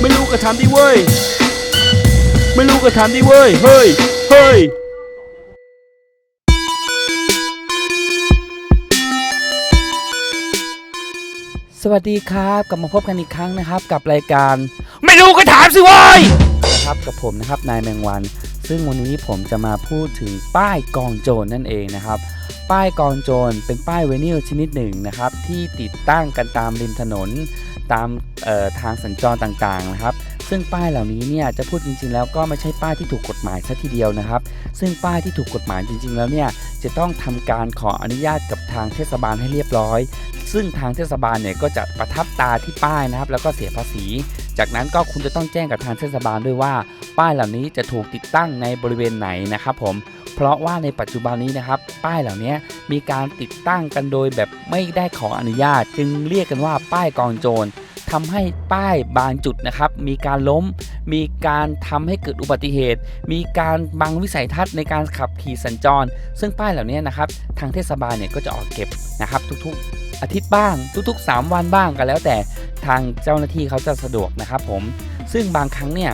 ไม่รู้ก็ทำดิเว้ย ไม่รู้ก็ทำดิเว้ย เฮ้ย เฮ้ยสวัสดีครับกลับมาพบกันอีกครั้งนะครับ กับรายการ ไม่รู้ก็ถามสิเว้ยนะครับกับผมนะครับนายแมงวัน ซึ่งวันนี้ผมจะมาพูดถึงป้ายกองโจรนั่นเองนะครับ ป้ายกองโจรเป็นป้ายไวนิลชนิดหนึ่งนะครับ ที่ติดตั้งกันตามริมถนนตามทางสัญจรต่างๆนะครับ ซึ่งป้ายเหล่านี้เนี่ยจะพูดจริงๆ แล้วก็ไม่ใช่ป้ายที่ถูกกฎหมายซะทีเดียวนะครับ ซึ่งป้ายที่ถูกกฎหมายจริง ๆ แล้วเนี่ยจะต้องทำการขออนุญาตกับทางเทศบาลให้เรียบร้อย ซึ่งทางเทศบาลเนี่ยก็จะประทับตาที่ป้ายนะครับ แล้วก็เสียภาษี จากนั้นก็คุณจะต้องแจ้งกับทางเทศบาลด้วยว่า ป้ายเหล่านี้จะถูกติดตั้งในบริเวณไหนนะครับผมเพราะว่าในปัจจุบันนี้นะครับ ป้ายเหล่านี้มีการติดตั้งกันโดยแบบไม่ได้ขออนุญาต จึงเรียกกันว่าป้ายกองโจรทำให้ป้ายบางจุดนะครับ มีการล้ม มีการทำให้เกิดอุบัติเหตุ มีการบังวิสัยทัศน์ในการขับขี่สัญจร ซึ่งป้ายเหล่านี้นะครับ ทางเทศบาลเนี่ยก็จะออกเก็บนะครับ ทุกๆ อาทิตย์บ้าง ทุกๆ 3 วันบ้างก็แล้วแต่ ทางเจ้าหน้าที่เขาจะสะดวกนะครับผมซึ่งบางครั้งเนี่ย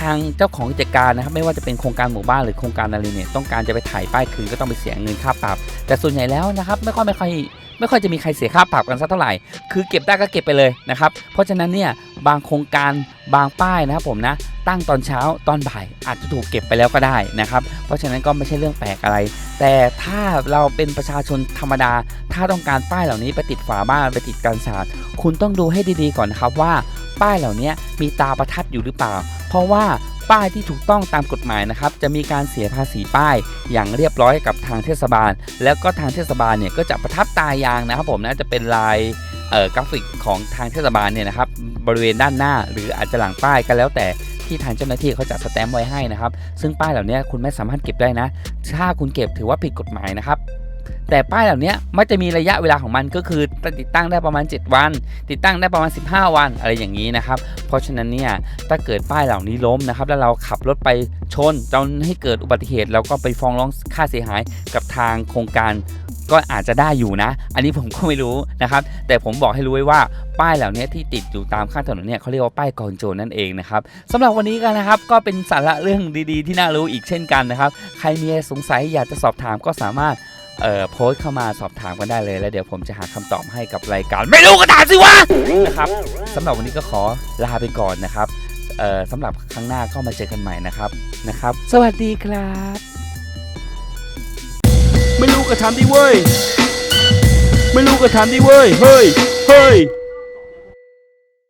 ทางเจ้าของกิจการนะครับไม่ว่าจะเป็นโครงการหมู่บ้านหรือโครงการอะไรเนี่ยต้องการจะไปถ่ายป้ายคืนก็ต้องไปเสียเงินค่าปรับ แต่ส่วนใหญ่แล้วนะครับไม่ค่อยไม่ค่อย ไม่ค่อยจะมีใครเสียค่าปรับกันสักเท่าไหร่ คือเก็บได้ก็เก็บไปเลยนะครับ เพราะฉะนั้นเนี่ยบางโครงการบางป้ายนะครับผมนะตั้งตอนเช้าตอนบ่ายอาจจะถูกเก็บไปแล้วก็ได้นะครับ เพราะฉะนั้นก็ไม่ใช่เรื่องแปลกอะไร แต่ถ้าเราเป็นประชาชนธรรมดา ถ้าต้องการป้ายเหล่านี้ไปติดฝาบ้านไปติดกันศาสตร์คุณต้องดูให้ดีๆก่อนนะครับว่าป้ายเหล่านี้มีตาประทับอยู่หรือเปล่า เพราะว่า ป้ายที่ถูกต้องตามกฎหมายนะครับ จะมีการเสียภาษีป้ายอย่างเรียบร้อยกับทางเทศบาล แล้วก็ทางเทศบาลเนี่ยก็จะประทับตายางนะครับ ผมนะจะเป็นลายเอ่อกราฟิกของทางเทศบาลเนี่ยนะครับบริเวณด้านหน้า หรืออาจจะหลังป้ายก็แล้วแต่ที่ทางเจ้าหน้าที่เขาจะสแตมป์ไว้ให้นะครับ ซึ่งป้ายเหล่านี้คุณไม่สามารถเก็บได้นะ ถ้าคุณเก็บถือว่าผิดกฎหมายนะครับ แต่ป้ายเหล่านี้มันจะมีระยะเวลาของมันก็คือติดตั้งได้ประมาณ 7 วัน ติดตั้งได้ประมาณ 15 วันอะไรอย่างนี้นะครับ เพราะฉะนั้นเนี่ยถ้าเกิดป้ายเหล่านี้ล้มนะครับ แล้วเราขับรถไปชนจนให้เกิดอุบัติเหตุแล้วก็ไปฟ้องร้องค่าเสียหายกับทางโครงการก็อาจจะได้อยู่นะ อันนี้ผมก็ไม่รู้นะครับ แต่ผมบอกให้รู้ไว้ว่าป้ายเหล่านี้ที่ติดอยู่ตามข้างถนนเนี่ยเขาเรียกว่าป้ายกองโจรนั่นเองนะครับสำหรับวันนี้กันนะครับก็เป็นสาระเรื่องดีๆ ที่น่ารู้อีกเช่นกันนะครับ ใครมีสงสัยอยากจะสอบถามก็สามารถ เอ่อโพสต์เข้ามาสอบถามกันได้เลย แล้วเดี๋ยวผมจะหาคำตอบให้กับรายการ ไม่รู้ก็ถามสิวะนะครับสำหรับวันนี้ก็ขอลาไปก่อนนะครับเอ่อสำหรับครั้งหน้าก็มาเจอกันใหม่นะครับนะครับ สวัสดีครับ ไม่รู้ก็ทำดิเว้ย ไม่รู้ก็ทำดิเว้ย เฮ้ย เฮ้ย